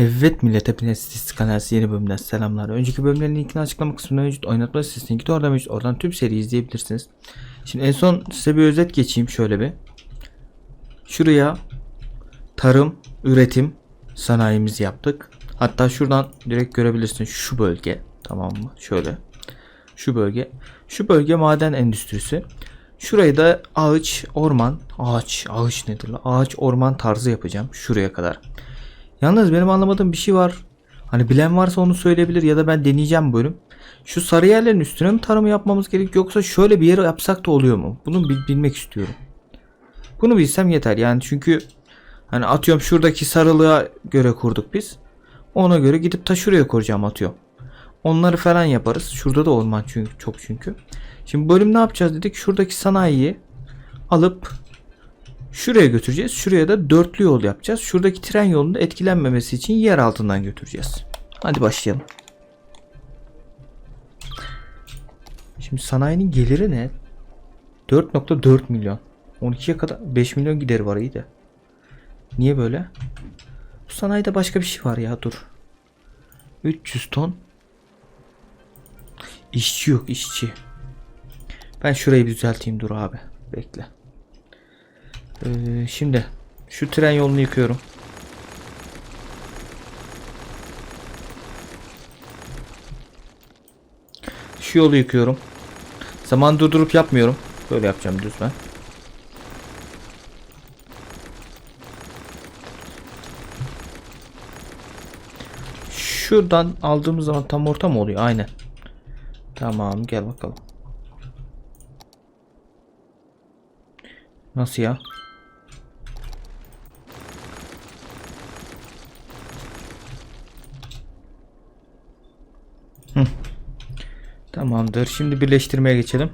Evet millet hepinize statistik kanalisi yeni bölümden selamlar. Önceki bölümlerin linkini açıklama kısmında mevcut. Oynatma listesi linki de orada mevcut. Oradan tüm seriyi izleyebilirsiniz. Şimdi en son size bir özet geçeyim şöyle bir. Şuraya tarım, üretim sanayimizi yaptık. Hatta şuradan direkt görebilirsin şu bölge. Tamam mı? Şöyle. Şu bölge. Şu bölge maden endüstrisi. Şurayı da ağaç, orman, ağaç, ağaç nedir? Ağaç, orman tarzı yapacağım şuraya kadar. Yalnız benim anlamadığım bir şey var. Hani bilen varsa onu söyleyebilir ya da ben deneyeceğim bu bölüm. Şu sarı yerlerin üstüne mi tarımı yapmamız gerek yoksa şöyle bir yere yapsak da oluyor mu? Bunu bil- bilmek istiyorum. Bunu bilsem yeter yani çünkü hani atıyorum şuradaki sarılığa göre kurduk biz. Ona göre gidip ta şuraya kuracağım atıyorum. Onları falan yaparız. Şurada da orman çünkü çok çünkü. Şimdi bölüm ne yapacağız dedik? Şuradaki sanayiyi alıp Şuraya götüreceğiz. Şuraya da dörtlü yol yapacağız. Şuradaki tren yolunda etkilenmemesi için yer altından götüreceğiz. Hadi başlayalım. Şimdi sanayinin geliri ne? 4.4 milyon. 12'ye kadar 5 milyon gideri var iyi de. Niye böyle? Bu sanayide başka bir şey var ya dur. 300 ton. İşçi yok işçi. Ben şurayı bir düzelteyim dur abi. Bekle. Ee, şimdi şu tren yolunu yıkıyorum. Şu yolu yıkıyorum. Zaman durdurup yapmıyorum. Böyle yapacağım düz ben. Şuradan aldığımız zaman tam orta mı oluyor? Aynen. Tamam gel bakalım. Nasıl ya? Hı. Tamamdır. Şimdi birleştirmeye geçelim.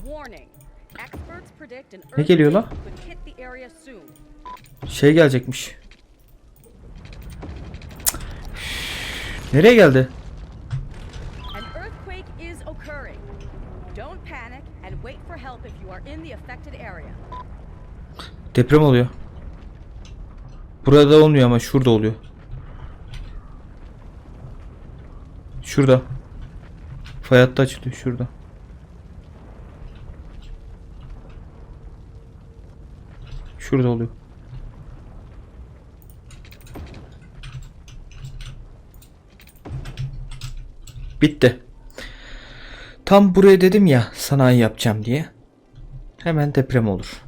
Ne geliyor la? Şey gelecekmiş. Nereye geldi? Deprem oluyor. Burada olmuyor ama şurada oluyor. Şurada. Fay hattı açılıyor şurada. Şurada oluyor. Bitti. Tam buraya dedim ya sanayi yapacağım diye. Hemen deprem olur.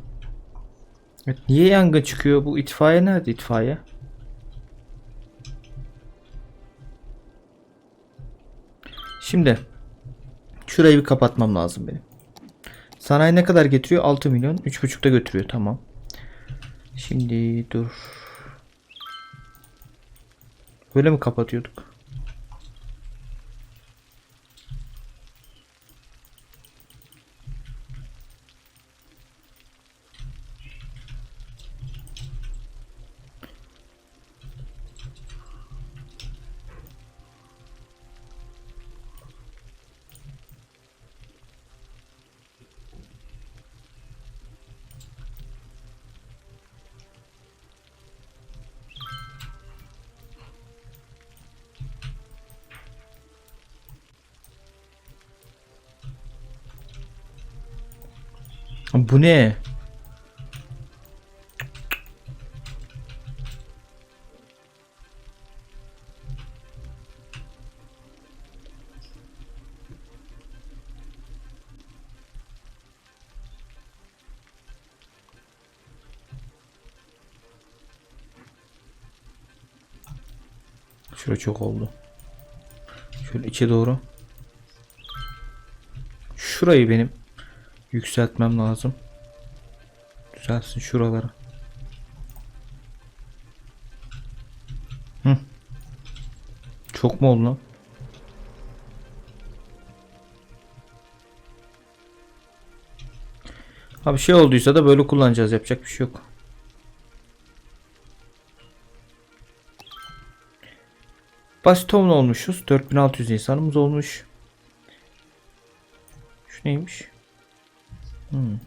Evet, niye yangın çıkıyor? Bu itfaiye nerede itfaiye? Şimdi şurayı bir kapatmam lazım benim. Sanayi ne kadar getiriyor? 6 milyon. 3,5'da götürüyor. Tamam. Şimdi dur. Böyle mi kapatıyorduk? Bu ne? Şura çok oldu. Şöyle içe doğru. Şurayı benim yükseltmem lazım. Düzelsin şuraları. Hı. Çok mu oldu lan? Abi şey olduysa da böyle kullanacağız. Yapacak bir şey yok. Basit tonla olmuşuz. 4600 insanımız olmuş. Şu neymiş? Hmm.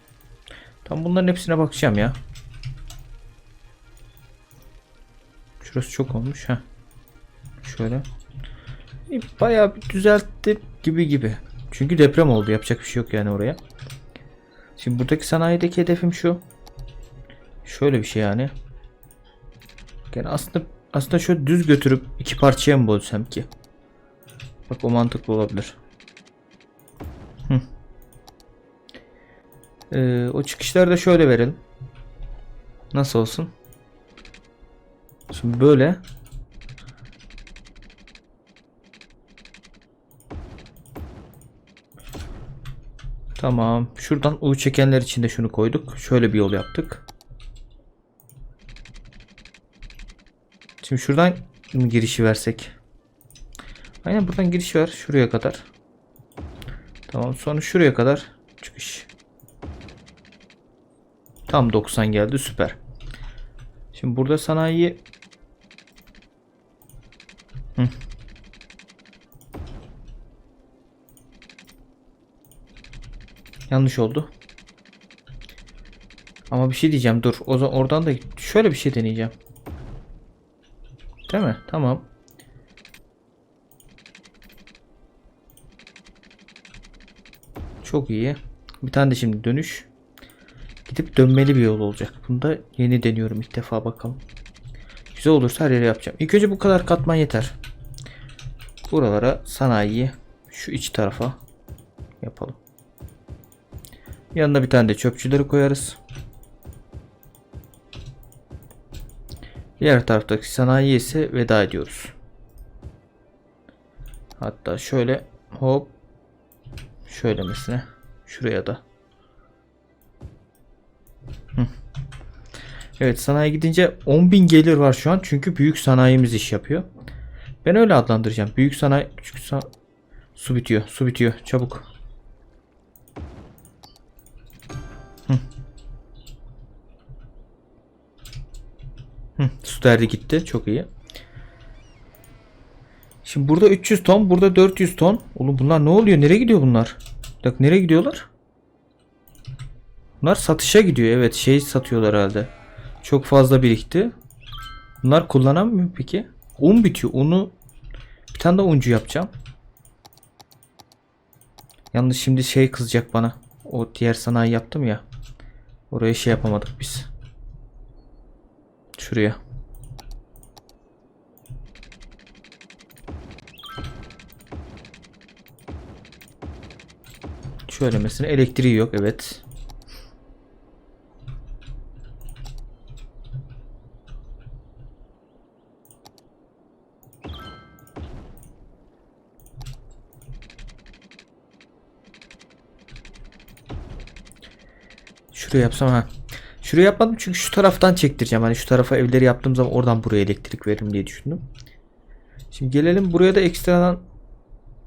Tam bunların hepsine bakacağım ya. Şurası çok olmuş ha. Şöyle. E, Bayağı bir düzeltti gibi gibi. Çünkü deprem oldu. Yapacak bir şey yok yani oraya. Şimdi buradaki sanayideki hedefim şu. Şöyle bir şey yani. Yani aslında aslında şöyle düz götürüp iki parçaya mı bölsem ki? Bak o mantıklı olabilir. Ee, o çıkışları da şöyle verelim. Nasıl olsun? Şimdi böyle. Tamam. Şuradan U çekenler için de şunu koyduk. Şöyle bir yol yaptık. Şimdi şuradan girişi versek? Aynen buradan giriş var. Şuraya kadar. Tamam. Sonra şuraya kadar Tam 90 geldi. Süper. Şimdi burada sanayi Hı. Yanlış oldu. Ama bir şey diyeceğim. Dur. O zaman oradan da şöyle bir şey deneyeceğim. Değil mi? Tamam. Çok iyi. Bir tane de şimdi dönüş. Gidip dönmeli bir yol olacak. Bunu da yeni deniyorum ilk defa bakalım. Güzel olursa her yere yapacağım. İlk önce bu kadar katman yeter. Buralara sanayiyi şu iç tarafa yapalım. Yanına bir tane de çöpçüleri koyarız. Diğer taraftaki sanayi ise veda ediyoruz. Hatta şöyle hop şöylemesine şuraya da. Evet sanayi gidince 10.000 gelir var şu an çünkü büyük sanayimiz iş yapıyor. Ben öyle adlandıracağım. Büyük sanayi küçük sa su bitiyor. Su bitiyor. Çabuk. Su derdi gitti. Çok iyi. Şimdi burada 300 ton, burada 400 ton. Oğlum bunlar ne oluyor? Nereye gidiyor bunlar? Bak nereye gidiyorlar? Bunlar satışa gidiyor. Evet şey satıyorlar herhalde. Çok fazla birikti. Bunlar kullanamıyor peki? Un bitiyor. Unu bir tane de uncu yapacağım. Yalnız şimdi şey kızacak bana. O diğer sanayi yaptım ya. Oraya şey yapamadık biz. Şuraya. Şöyle mesela elektriği yok evet. Şuraya yapsam ha. Şuraya yapmadım çünkü şu taraftan çektireceğim. Hani şu tarafa evleri yaptığım zaman oradan buraya elektrik veririm diye düşündüm. Şimdi gelelim buraya da ekstradan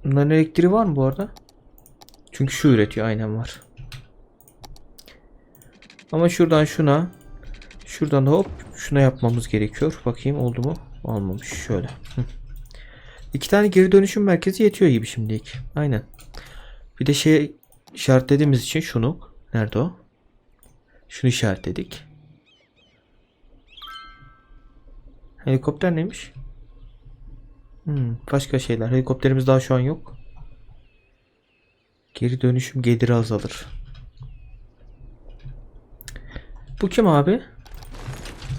bunların elektriği var mı bu arada? Çünkü şu üretiyor aynen var. Ama şuradan şuna şuradan da hop şuna yapmamız gerekiyor. Bakayım oldu mu? Olmamış. Şöyle. İki tane geri dönüşüm merkezi yetiyor gibi şimdilik. Aynen. Bir de şey işaretlediğimiz için şunu. Nerede o? Şunu işaretledik. Helikopter neymiş? Hmm, başka şeyler. Helikopterimiz daha şu an yok. Geri dönüşüm geliri azalır. Bu kim abi?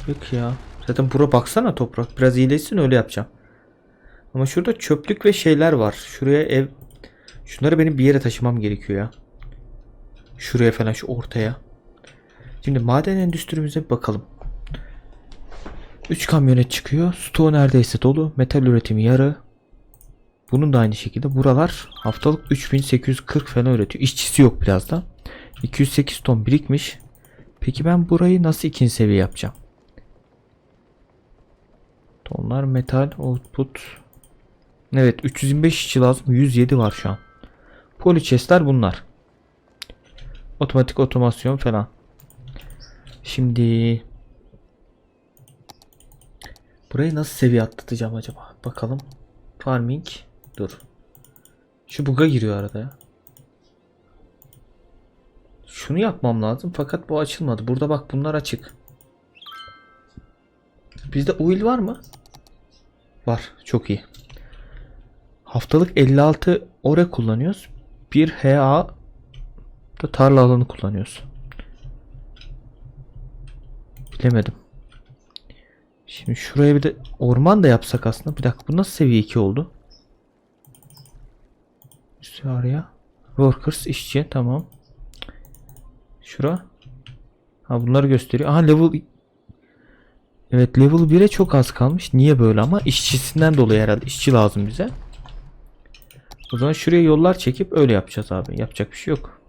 Yok ya. Zaten bura baksana toprak. Biraz iyileşsin öyle yapacağım. Ama şurada çöplük ve şeyler var. Şuraya ev... Şunları benim bir yere taşımam gerekiyor ya. Şuraya falan şu ortaya. Şimdi maden endüstrimize bakalım. 3 kamyonet çıkıyor. Stoğu neredeyse dolu. Metal üretimi yarı. Bunun da aynı şekilde. Buralar haftalık 3840 falan üretiyor. İşçisi yok biraz da. 208 ton birikmiş. Peki ben burayı nasıl ikinci seviye yapacağım? Tonlar metal output. Evet 325 işçi lazım. 107 var şu an. Polichestler bunlar. Otomatik otomasyon falan. Şimdi burayı nasıl seviye atlatacağım acaba? Bakalım. Farming. Dur. Şu buga giriyor arada ya. Şunu yapmam lazım fakat bu açılmadı. Burada bak bunlar açık. Bizde oil var mı? Var. Çok iyi. Haftalık 56 ore kullanıyoruz. 1 HA da tarla alanı kullanıyoruz. Bilemedim. Şimdi şuraya bir de orman da yapsak aslında. Bir dakika bu nasıl seviye 2 oldu? Üstü araya. Workers işçi tamam. Şura. Ha bunları gösteriyor. Aha level Evet level 1'e çok az kalmış. Niye böyle ama? işçisinden dolayı herhalde. İşçi lazım bize. O zaman şuraya yollar çekip öyle yapacağız abi. Yapacak bir şey yok.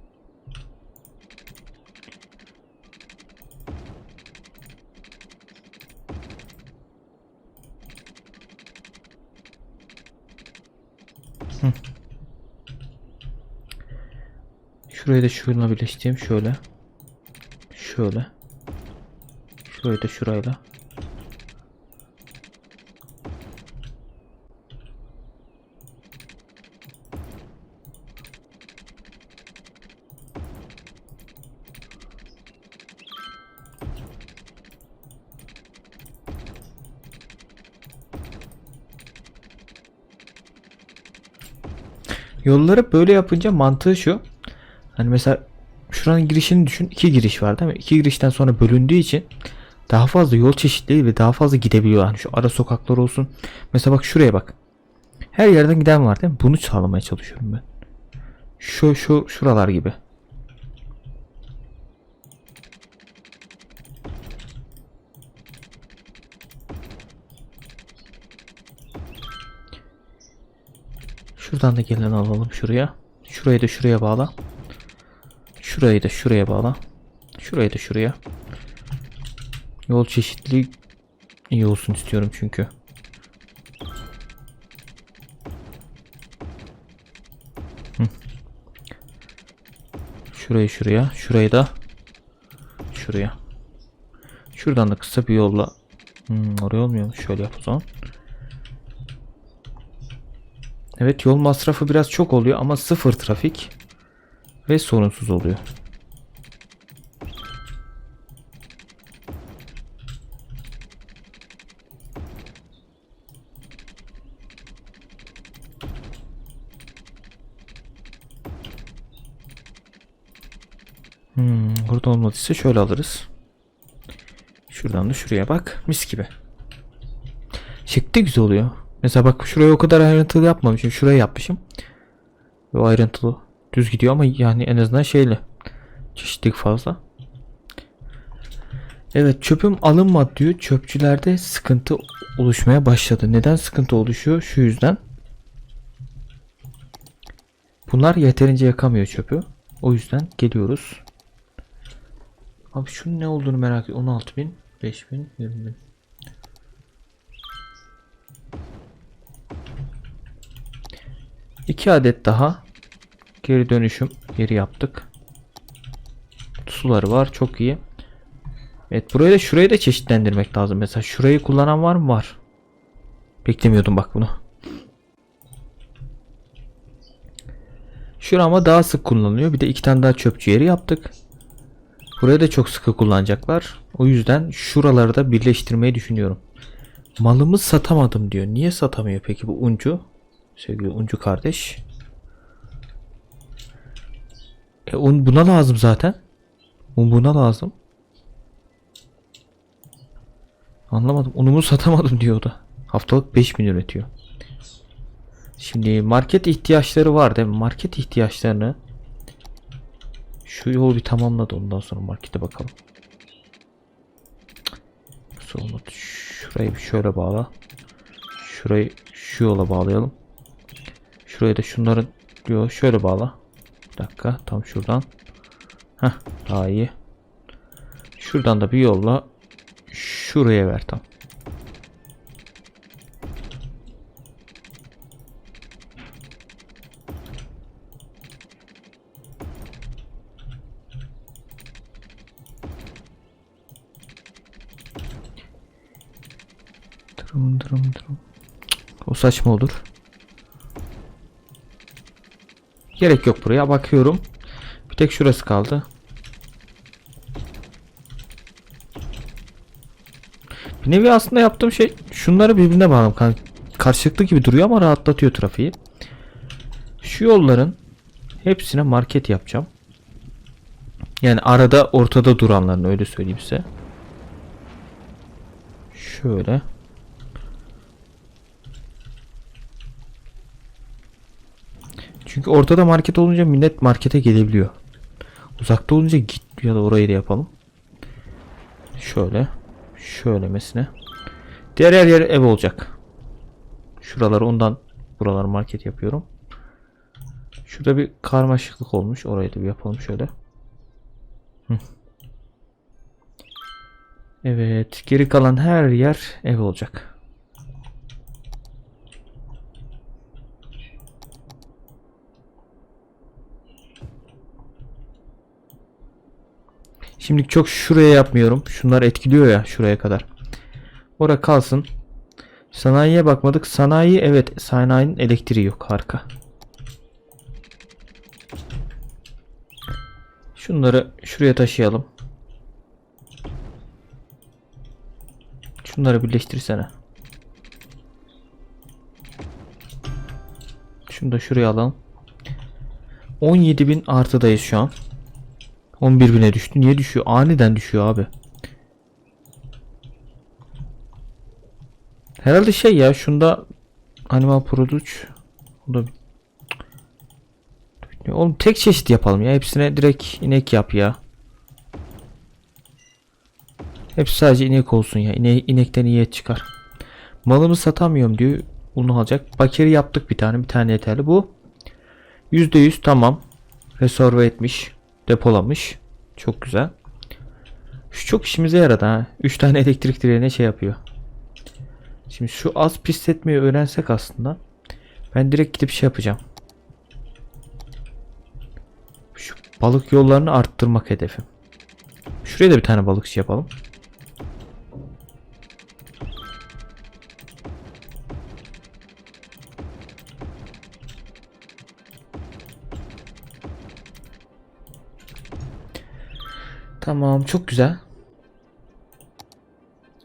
Hı. Şurayı da şununla birleştireyim şöyle. Şöyle. Şurayı da şurayla. Yolları böyle yapınca mantığı şu. Hani mesela şuranın girişini düşün. iki giriş var değil mi? İki girişten sonra bölündüğü için daha fazla yol çeşitliliği ve daha fazla gidebiliyor. Hani şu ara sokaklar olsun. Mesela bak şuraya bak. Her yerden giden var değil mi? Bunu sağlamaya çalışıyorum ben. Şu şu şuralar gibi. Şuradan da gelen alalım şuraya. Şurayı da şuraya bağla. Şurayı da şuraya bağla. Şurayı da şuraya. Yol çeşitliliği iyi olsun istiyorum çünkü. Şurayı şuraya, şurayı da şuraya. Şuradan da kısa bir yolla hmm, oraya olmuyor mu? Şöyle yap o zaman. Evet yol masrafı biraz çok oluyor ama sıfır trafik ve sorunsuz oluyor. Hmm, burada olmadıysa şöyle alırız. Şuradan da şuraya bak. Mis gibi. Da güzel oluyor. Mesela bak şuraya o kadar ayrıntılı yapmamışım. Şuraya yapmışım. Ve ayrıntılı. Düz gidiyor ama yani en azından şeyle. Çeşitlik fazla. Evet çöpüm alınmadı diyor. Çöpçülerde sıkıntı oluşmaya başladı. Neden sıkıntı oluşuyor? Şu yüzden. Bunlar yeterince yakamıyor çöpü. O yüzden geliyoruz. Abi şunun ne olduğunu merak ediyorum. 16 bin, 5 bin, 20 bin. 2 adet daha geri dönüşüm yeri yaptık. Suları var. Çok iyi. Evet burayı da şurayı da çeşitlendirmek lazım. Mesela şurayı kullanan var mı? Var. Beklemiyordum bak bunu. Şura ama daha sık kullanılıyor. Bir de iki tane daha çöpçü yeri yaptık. Buraya da çok sıkı kullanacaklar. O yüzden şuraları da birleştirmeyi düşünüyorum. Malımı satamadım diyor. Niye satamıyor peki bu uncu? Sevgili uncu kardeş. E un buna lazım zaten. Un buna lazım. Anlamadım. Unumu satamadım diyor da. Haftalık 5000 üretiyor. Şimdi market ihtiyaçları var değil mi? Market ihtiyaçlarını şu yol bir tamamladı ondan sonra markete bakalım. Nasıl olmadı? Şurayı şöyle bağla. Şurayı şu yola bağlayalım. Şurayı da şunların diyor şöyle bağla. Bir dakika tam şuradan. Heh daha iyi. Şuradan da bir yolla şuraya ver tam. Dırım dırım dırım. O saçma olur. Gerek yok buraya bakıyorum. Bir tek şurası kaldı. Bir nevi aslında yaptığım şey şunları birbirine bağlam. Karşılıklı gibi duruyor ama rahatlatıyor trafiği. Şu yolların hepsine market yapacağım. Yani arada ortada duranların öyle söyleyeyim size. Şöyle. Çünkü ortada market olunca millet markete gelebiliyor. Uzakta olunca git ya da orayı da yapalım. Şöyle. Şöyle mesine. Diğer her yer ev olacak. Şuraları ondan buralar market yapıyorum. Şurada bir karmaşıklık olmuş. Orayı da bir yapalım şöyle. Evet. Geri kalan her yer ev olacak. Şimdi çok şuraya yapmıyorum. Şunlar etkiliyor ya şuraya kadar. Ora kalsın. Sanayiye bakmadık. Sanayi evet sanayinin elektriği yok. Harika. Şunları şuraya taşıyalım. Şunları birleştirsene. Şunu da şuraya alalım. 17.000 artıdayız şu an. 11 bine düştü. Niye düşüyor? Aniden düşüyor abi. Herhalde şey ya şunda Animal Produce o da Oğlum tek çeşit yapalım ya. Hepsine direkt inek yap ya. Hepsi sadece inek olsun ya. İne inekten iyi et çıkar. Malımı satamıyorum diyor. Bunu alacak. Bakeri yaptık bir tane. Bir tane yeterli. Bu %100 tamam. Resorve etmiş. Depolamış. Çok güzel. Şu çok işimize yaradı ha. 3 tane elektrik direğine şey yapıyor. Şimdi şu az pis etmeyi öğrensek aslında. Ben direkt gidip şey yapacağım. Şu balık yollarını arttırmak hedefim. Şuraya da bir tane balıkçı yapalım. Tamam çok güzel.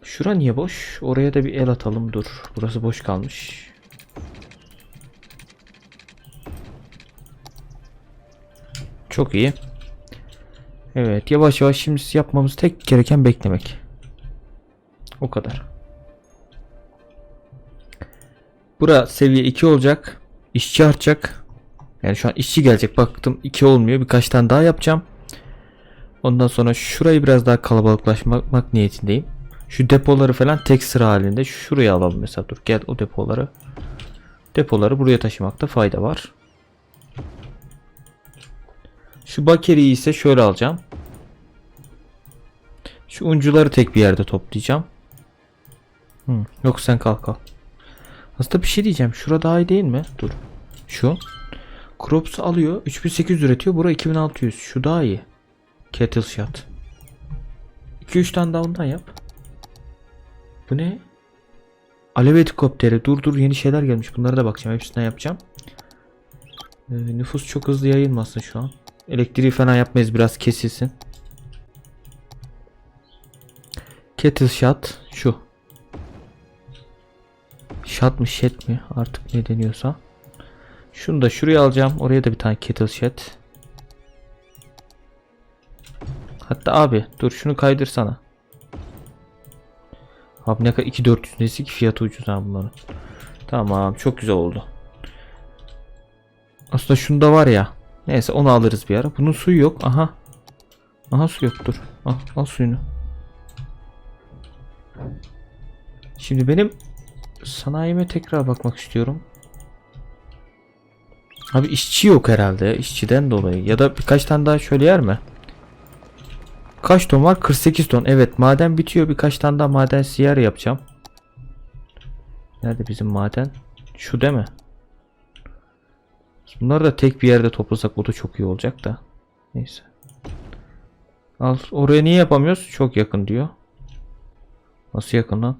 Şura niye boş? Oraya da bir el atalım dur. Burası boş kalmış. Çok iyi. Evet yavaş yavaş şimdi yapmamız tek gereken beklemek. O kadar. Bura seviye 2 olacak. İşçi artacak. Yani şu an işçi gelecek. Baktım 2 olmuyor. Birkaç tane daha yapacağım. Ondan sonra şurayı biraz daha kalabalıklaşmak niyetindeyim. Şu depoları falan tek sıra halinde şuraya alalım mesela dur gel o depoları. Depoları buraya taşımakta fayda var. Şu bakeriyi ise şöyle alacağım. Şu uncuları tek bir yerde toplayacağım. Hı, yok sen kalk al. Aslında bir şey diyeceğim. Şura daha iyi değil mi? Dur. Şu. Crops alıyor. 3800 üretiyor. Bura 2600. Şu daha iyi. Kettle shot. 2-3 tane daha ondan yap. Bu ne? Alev helikopteri. Dur dur yeni şeyler gelmiş. Bunlara da bakacağım. Hepsinden yapacağım. Ee, nüfus çok hızlı yayılmasın şu an. Elektriği falan yapmayız. Biraz kesilsin. Kettle shot. Şu. Shot mı shed mi? Artık ne deniyorsa. Şunu da şuraya alacağım. Oraya da bir tane kettle shed. Hatta abi dur şunu kaydırsana. Abi ne kadar 2400 nesi ki fiyatı ucuz ha bunların. Tamam çok güzel oldu. Aslında şunda var ya. Neyse onu alırız bir ara. Bunun suyu yok. Aha. Aha su yok dur. Al, al suyunu. Şimdi benim sanayime tekrar bakmak istiyorum. Abi işçi yok herhalde. işçiden dolayı. Ya da birkaç tane daha şöyle yer mi? Kaç ton var? 48 ton. Evet maden bitiyor. Birkaç tane daha maden siyar yapacağım. Nerede bizim maden? Şu değil mi? Bunları da tek bir yerde toplasak o da çok iyi olacak da. Neyse. Al oraya niye yapamıyoruz? Çok yakın diyor. Nasıl yakın lan?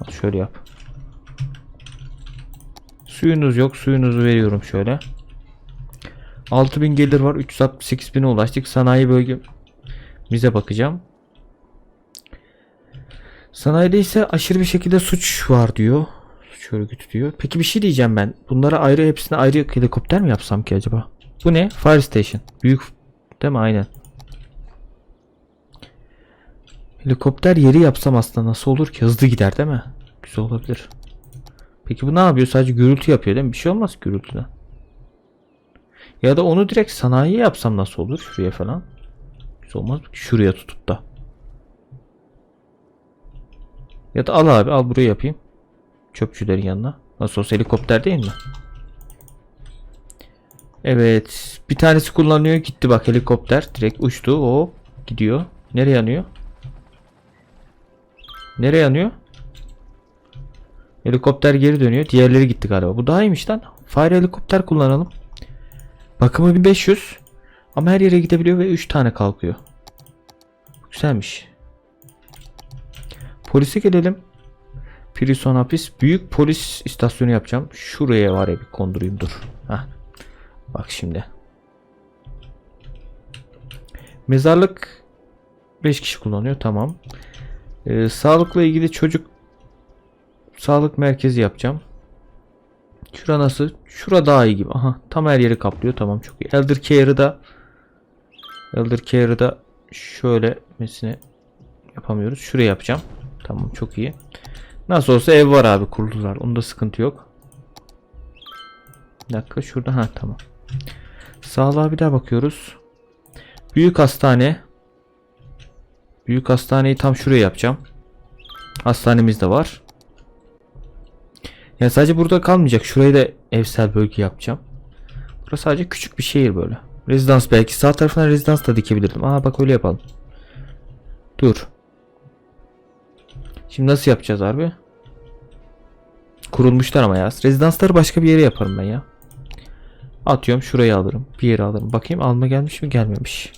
Al şöyle yap. Suyunuz yok. Suyunuzu veriyorum şöyle. 6000 gelir var. 368 bine ulaştık. Sanayi bölge bize bakacağım. Sanayide ise aşırı bir şekilde suç var diyor. Şöyle tutuyor. Peki bir şey diyeceğim ben. Bunlara ayrı hepsine ayrı helikopter mi yapsam ki acaba? Bu ne? Fire Station. Büyük değil mi? Aynen. Helikopter yeri yapsam aslında nasıl olur ki? Hızlı gider değil mi? Güzel olabilir. Peki bu ne yapıyor? Sadece gürültü yapıyor değil mi? Bir şey olmaz gürültüden. Ya da onu direkt sanayiye yapsam nasıl olur? Şuraya falan. Güzel olmaz mı? Şuraya tutup da. Ya da al abi al buraya yapayım. Çöpçülerin yanına. Nasıl olsa helikopter değil mi? Evet. Bir tanesi kullanıyor. Gitti bak helikopter. Direkt uçtu. O gidiyor. Nereye yanıyor? Nereye yanıyor? Helikopter geri dönüyor. Diğerleri gitti galiba. Bu daha iyiymiş lan. Fire helikopter kullanalım. Bakımı 1500. Ama her yere gidebiliyor ve 3 tane kalkıyor. Güzelmiş. Polise gelelim. Prison hapis. Büyük polis istasyonu yapacağım. Şuraya var ya bir kondurayım dur. Heh. Bak şimdi. Mezarlık 5 kişi kullanıyor. Tamam. Ee, sağlıkla ilgili çocuk sağlık merkezi yapacağım. Şura nasıl? Şura daha iyi gibi. Aha tam her yeri kaplıyor. Tamam çok iyi. Elder Care'ı da Elder Care'ı da şöyle mesine yapamıyoruz. Şuraya yapacağım. Tamam çok iyi. Nasıl olsa ev var abi kurdular. Onda sıkıntı yok. Bir dakika şurada ha tamam. Sağlığa bir daha bakıyoruz. Büyük hastane. Büyük hastaneyi tam şuraya yapacağım. Hastanemiz de var. Ya sadece burada kalmayacak. Şurayı da evsel bölge yapacağım. Burası sadece küçük bir şehir böyle. Rezidans belki sağ tarafına rezidans da dikebilirdim. Aa bak öyle yapalım. Dur. Şimdi nasıl yapacağız abi? Kurulmuşlar ama ya. Rezidansları başka bir yere yaparım ben ya. Atıyorum şurayı alırım. Bir yere alırım. Bakayım alma gelmiş mi gelmemiş.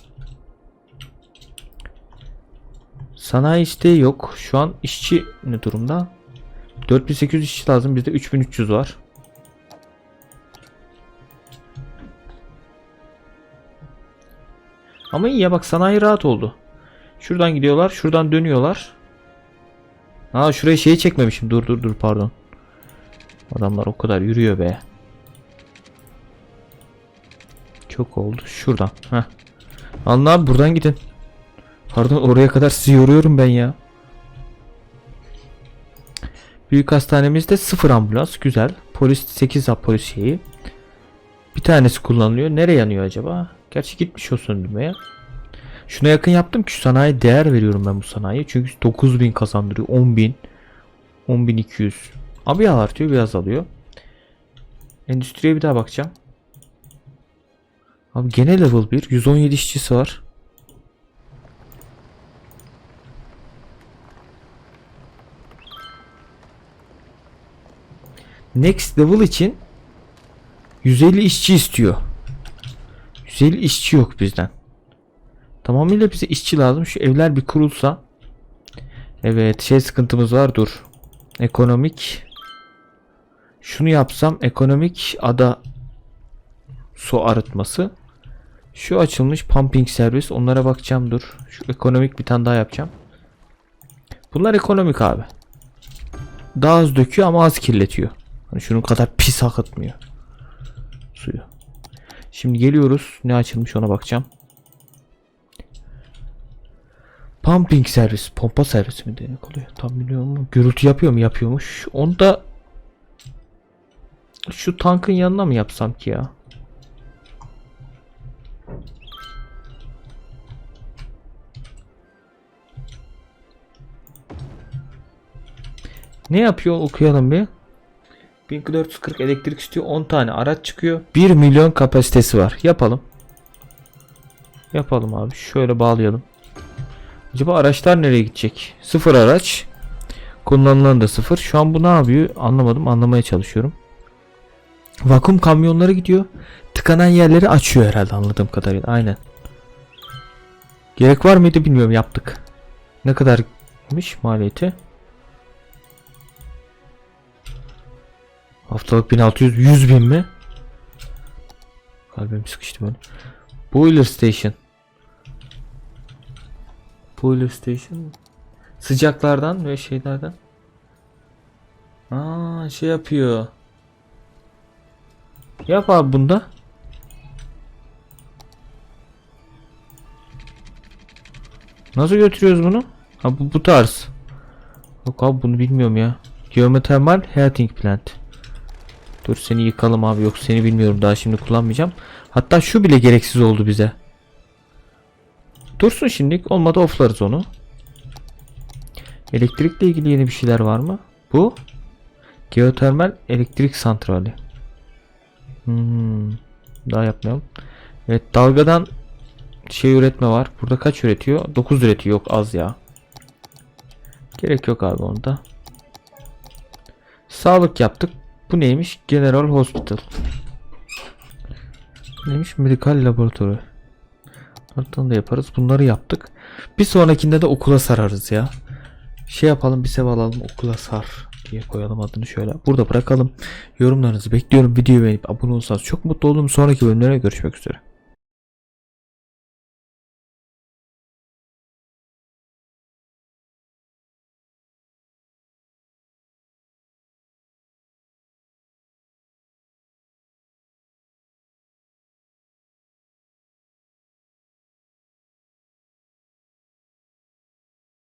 Sanayi isteği yok. Şu an işçi ne durumda? 4800 işçi lazım. Bizde 3300 var. Ama iyi ya bak sanayi rahat oldu. Şuradan gidiyorlar. Şuradan dönüyorlar. Aa şuraya şeyi çekmemişim. Dur dur dur pardon. Adamlar o kadar yürüyor be. Çok oldu. Şuradan. Heh. Abi buradan gidin. Pardon oraya kadar sizi yoruyorum ben ya. Büyük hastanemizde sıfır ambulans. Güzel. Polis 8 hap polis şeyi. Bir tanesi kullanılıyor. Nereye yanıyor acaba? Gerçi gitmiş o söndürmeye. Şuna yakın yaptım ki şu sanayi değer veriyorum ben bu sanayiye. Çünkü 9000 kazandırıyor. 10000. 10200. Abi artıyor biraz alıyor. Endüstriye bir daha bakacağım. Abi gene level 1. 117 işçisi var. Next level için 150 işçi istiyor. 150 işçi yok bizden. Tamamıyla bize işçi lazım. Şu evler bir kurulsa. Evet şey sıkıntımız var dur. Ekonomik. Şunu yapsam ekonomik ada su arıtması. Şu açılmış pumping servis. Onlara bakacağım dur. Şu ekonomik bir tane daha yapacağım. Bunlar ekonomik abi. Daha az döküyor ama az kirletiyor. Hani şunun kadar pis akıtmıyor. Suyu. Şimdi geliyoruz. Ne açılmış ona bakacağım. Pumping servis. Pompa servisi mi demek oluyor? Tam biliyorum ama gürültü yapıyor mu? Yapıyormuş. Onu da şu tankın yanına mı yapsam ki ya? Ne yapıyor okuyalım bir. 1440 elektrik istiyor 10 tane araç çıkıyor. 1 milyon kapasitesi var. Yapalım. Yapalım abi. Şöyle bağlayalım. Acaba araçlar nereye gidecek? Sıfır araç. Kullanılan da sıfır. Şu an bu ne yapıyor? Anlamadım. Anlamaya çalışıyorum. Vakum kamyonları gidiyor. Tıkanan yerleri açıyor herhalde anladığım kadarıyla. Aynen. Gerek var mıydı bilmiyorum. Yaptık. Ne kadarmış maliyeti Haftalık 1600 100 bin mi? Kalbim sıkıştı böyle. Boiler Station. Boiler Station. Sıcaklardan ve şeylerden. Aa şey yapıyor. Yap abi bunda. Nasıl götürüyoruz bunu? Ha bu, bu tarz. Yok abi bunu bilmiyorum ya. Geomethermal heating plant. Dur seni yıkalım abi. Yok seni bilmiyorum daha şimdi kullanmayacağım. Hatta şu bile gereksiz oldu bize. Dursun şimdilik. Olmadı offlarız onu. Elektrikle ilgili yeni bir şeyler var mı? Bu. Geotermal elektrik santrali. Hmm. Daha yapmayalım. Evet dalgadan şey üretme var. Burada kaç üretiyor? 9 üretiyor. Yok az ya. Gerek yok abi onda. Sağlık yaptık. Bu neymiş? General Hospital. Neymiş? Medikal laboratuvarı. Bunlardan da yaparız. Bunları yaptık. Bir sonrakinde de okula sararız ya. Şey yapalım bir sev alalım okula sar diye koyalım adını şöyle. Burada bırakalım. Yorumlarınızı bekliyorum. Videoyu beğenip abone olursanız çok mutlu olurum. Sonraki bölümlere görüşmek üzere.